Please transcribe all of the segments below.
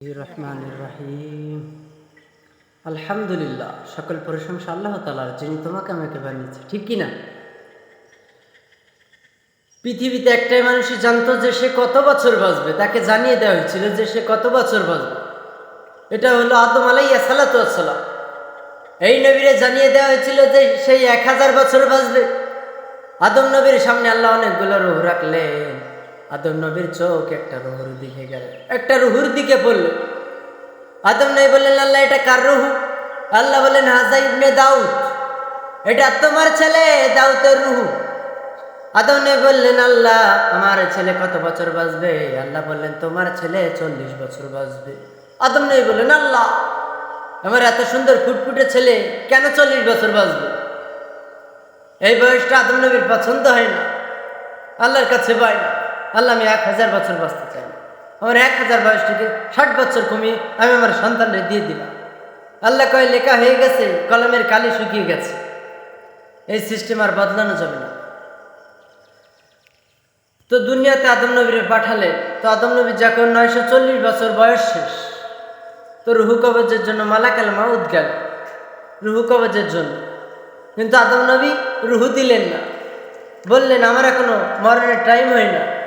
রহমান রাহিম। আলহামদুলিল্লাহ, সকল প্রশংসা আল্লাহ তালার যিনি তোমাকে আমাকে বানিয়েছে ঠিক কি না পৃথিবীতে একটাই মানুষই জানতো যে সে কত বছর বাঁচবে, তাকে জানিয়ে দেওয়া হয়েছিল যে সে কত বছর বাঁচবে। এটা হলো আদম আলাইয়া সালাতাম এই নবীরে জানিয়ে দেওয়া হয়েছিল যে সেই এক হাজার বছর বাঁচবে। আদম নবীর সামনে আল্লাহ অনেকগুলো রুহ রাখলেন। আদম নবীর চোখ একটা রুহুর দিকে গেল। একটা রুহুর দিকে পড়ল আদম নবী বললেন, আল্লাহ, এটা কার রুহু? আল্লাহ বললেন, হাজা ইবনে দাউদ। এটা তোমার ছেলে, দাউদের রুহু। আদম নবী বললেন, আল্লাহ, আমার ছেলে কত বছর বাঁচবে? আল্লাহ বললেন, তোমার ছেলে চল্লিশ বছর বাঁচবে। আদম নবী বললেন, আল্লাহ, আমার এত সুন্দর ফুটফুটে ছেলে, কেন চল্লিশ বছর বাঁচবে? এই বয়সটা আদম নবীর পছন্দ হয় না। আল্লাহর কাছে পাই না। আল্লাহ, আমি এক হাজার বছর বাঁচতে চাই। আমার এক হাজার বয়সটিকে ষাট বছর কমিয়ে আমি আমার সন্তানরে দিয়ে দিলাম। আল্লাহ কয়, লেখা হয়ে গেছে, কলমের কালি শুকিয়ে গেছে। এই সিস্টেম আর বদলানো যাবে না। তো দুনিয়াতে আদম নবীরে পাঠালে, তো আদম নবী যখন নয়শো চল্লিশ বছর বয়স শেষ, তো রুহু কবজের জন্য মালাকাল মাউদ গেল। রুহু কবজের জন্য। কিন্তু আদম নবী রুহু দিলেন না। বললেন, আমার এখনও মরণের টাইম হয় না।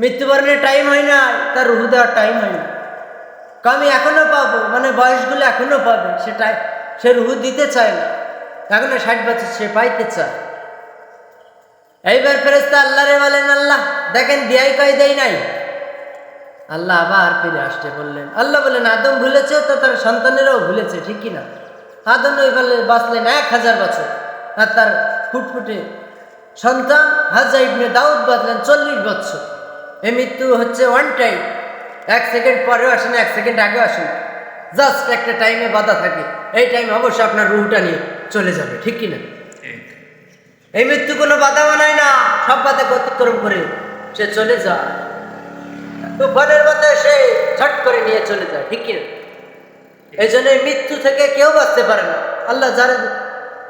মৃত্যুবরণের টাইম হয় না, তার রুহু দেওয়ার টাইম হয় না। আমি এখনও পাবো মানে বয়সগুলো এখনও পাবে সেটাই সে রুহু দিতে চায় না। এখনও ষাট বছর সে পাইতে চায়। এইবার ফেরেস্তা আল্লাহ রে বলেন, আল্লাহ, দেখেন দিয়াই কয় দেয় নাই? আল্লাহ আবার ফিরে আসতে বললেন, আল্লাহ বললেন আদম ভুলেছে তো তার সন্তানেরাও ভুলেছে, ঠিক কি না? আদম ওই বলে বাঁচলেন এক হাজার বছর, আর তার ফুটফুটে সন্তান হাজা ইবনে দাউদ বাঁচলেন চল্লিশ বছর। এই মৃত্যু হচ্ছে ওয়ান টাইম এক সেকেন্ড পরেও আসে না এক সেকেন্ড আগেও আসে না। জাস্ট একটা টাইমে বাধা থাকে। এই টাইম অবশ্যই আপনার রুহটা নিয়ে চলে যাবে ঠিক কি না এই মৃত্যু কোনো বাধা বানায় না। সব বাধা অতিক্রম করে সে চলে যায়। তুফানের মধ্যে সে ঝট করে নিয়ে চলে যায় ঠিক কিনা? এই জন্য এই মৃত্যু থেকে কেউ বাঁচতে পারে না। আল্লাহ যারা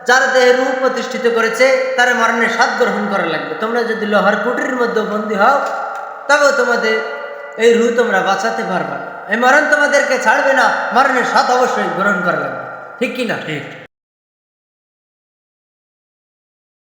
যারা দেহে রূপ প্রতিষ্ঠিত করেছে তারা মরণের স্বাদ গ্রহণ করা লাগবে। তোমরা যদি লোহার কুটির মধ্যে বন্দী হও তবেও তোমাদের এই রু তোমরা বাঁচাতে পারবে। এই মরণ তোমাদেরকে ছাড়বে না। মরণের স্বাদ অবশ্যই গ্রহণ করবে। ঠিক কিনা ঠিক।